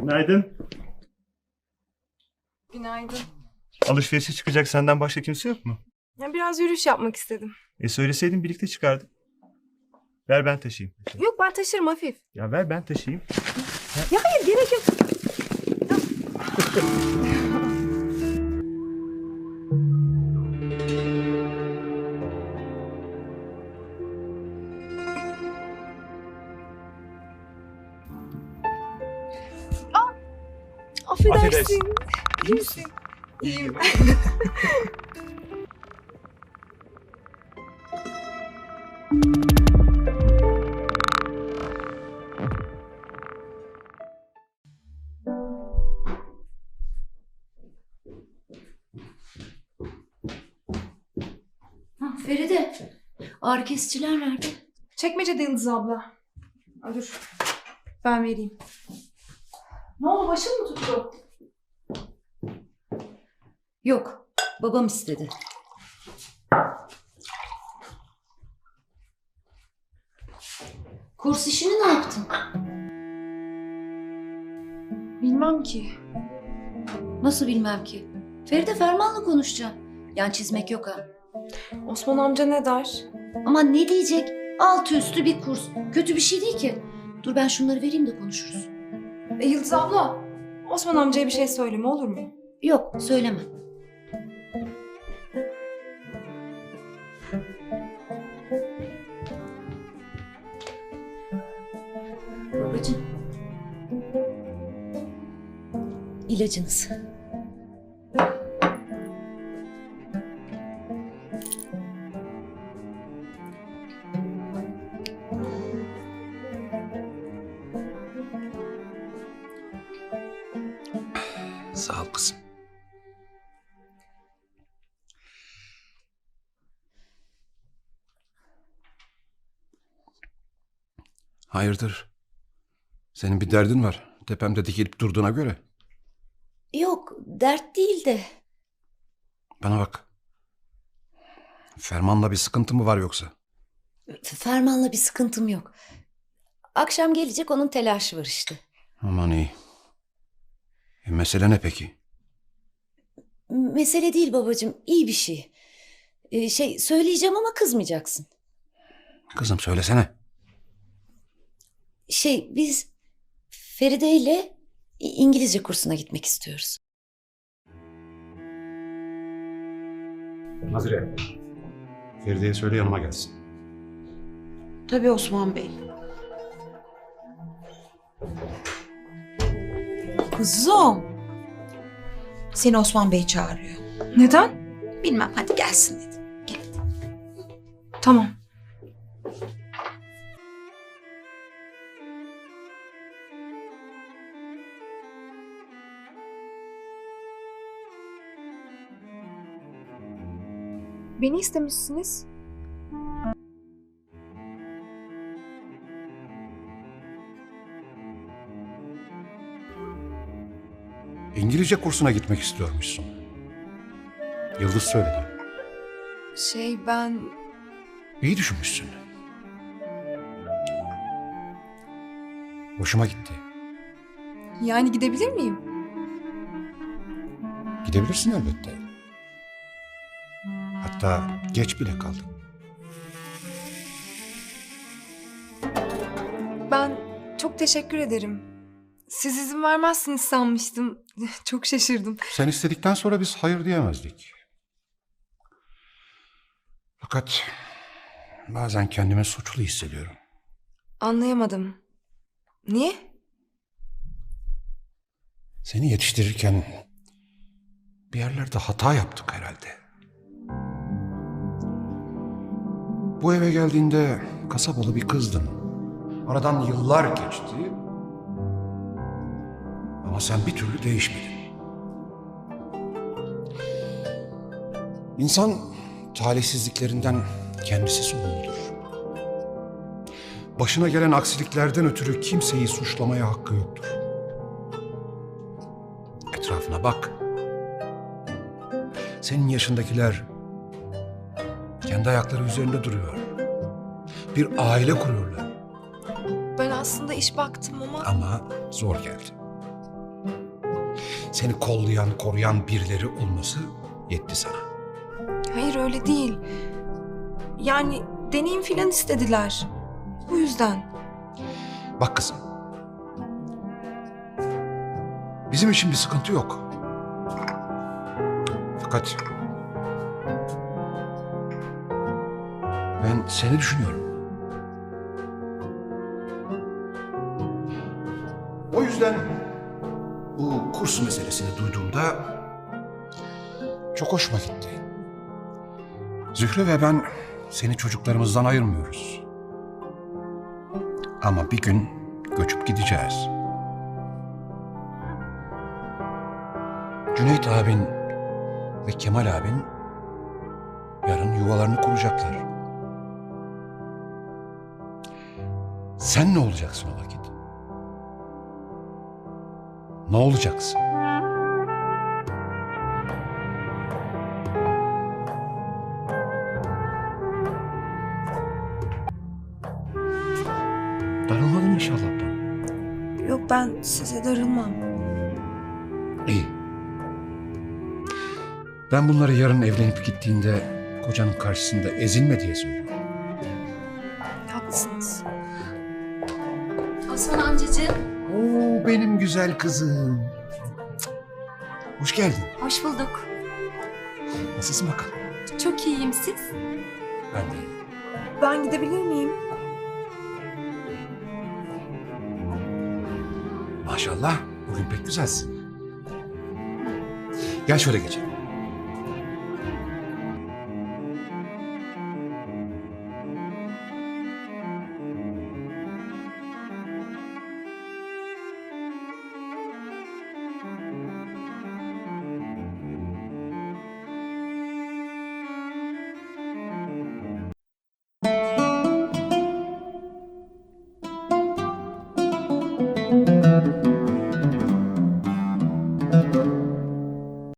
Günaydın. Günaydın. Alışverişe çıkacak senden başka kimse yok mu? Ya biraz yürüyüş yapmak istedim. E söyleseydin birlikte çıkardık. Ver ben taşıyayım. Yok ben taşırım hafif. Ya ver ben taşıyayım. Ya hayır gerek yok. affedersin. İyi misin? İyiyim. Ha, Feride, ağrı kesiciler nerede? Çekmecede Yıldız abla. Aa, dur. Ben vereyim. Ne oldu başın mı tuttu? Yok, babam istedi. Kurs işini ne yaptın? Bilmem ki. Nasıl bilmem ki. Feride Ferman'la konuşacağım. Yan çizmek yok ha. Osman amca ne der? Ama ne diyecek? Altı üstü bir kurs. Kötü bir şey değil ki. Dur ben şunları vereyim de konuşuruz. E, Yıldız abla. Osman amcaya bir şey söyleme olur mu? Yok, söyleme. İlacınız. Sağ ol kızım. Hayırdır? Senin bir derdin var. Tepemde dikilip durduğuna göre. Yok, dert değil de. Bana bak. Fermanla bir sıkıntı mı var yoksa? Ferman'la bir sıkıntım yok. Akşam gelecek onun telaşı var işte. Aman iyi. E, mesele ne peki? Mesele değil babacığım, iyi bir şey. Ee, şey söyleyeceğim ama kızmayacaksın. Kızım söylesene. Şey biz Feride ile İngilizce kursuna gitmek istiyoruz. Nazire. Feride'ye söyle yanıma gelsin. Tabii Osman Bey. Kuzum. Seni Osman Bey çağırıyor. Neden? Bilmem hadi gelsin dedi. Gel. Tamam. Beni istemişsiniz. İngilizce kursuna gitmek istiyormuşsun. Yıldız söyledi. Şey ben... İyi düşünmüşsün. Hoşuma gitti. Yani gidebilir miyim? Gidebilirsin elbette. Hatta geç bile kaldın. Ben çok teşekkür ederim. Siz izin vermezsiniz sanmıştım. Çok şaşırdım. Sen istedikten sonra biz hayır diyemezdik. Fakat bazen kendimi suçlu hissediyorum. Anlayamadım. Niye? Seni yetiştirirken bir yerlerde hata yaptık herhalde. Bu eve geldiğinde kasabalı bir kızdın. Aradan yıllar geçti. Ama sen bir türlü değişmedin. İnsan talihsizliklerinden kendisi sorumludur. Başına gelen aksiliklerden ötürü kimseyi suçlamaya hakkı yoktur. Etrafına bak. Senin yaşındakiler kendi ayakları üzerinde duruyor. Bir aile kuruyorlar Ben aslında iş baktım ama... ama zor geldi. seni kollayan, koruyan birileri olması yetti sana. Hayır öyle değil. Yani deneyim filan istediler. Bu yüzden. Bak kızım. Bizim için bir sıkıntı yok. Fakat ben seni düşünüyorum. O yüzden bu kurs meselesini duyduğumda çok hoşuma gitti. Zühre ve ben seni çocuklarımızdan ayırmıyoruz. Ama bir gün göçüp gideceğiz. Cüneyt abin ve Kemal abin yarın yuvalarını kuracaklar. Sen ne olacaksın o vakit? Ne olacaksın? Darılmadın inşallah bana. Yok ben size darılmam. İyi. Ben bunları yarın evlenip gittiğinde kocanın karşısında ezilme diye söylüyorum. Haklısınız. Osman amcacığım. Oo benim güzel kızım. Hoş geldin. Hoş bulduk. Nasılsın bakalım? Çok iyiyim siz. Ben de iyiyim. Ben gidebilir miyim? Maşallah bugün pek güzelsin. Gel şöyle geçelim.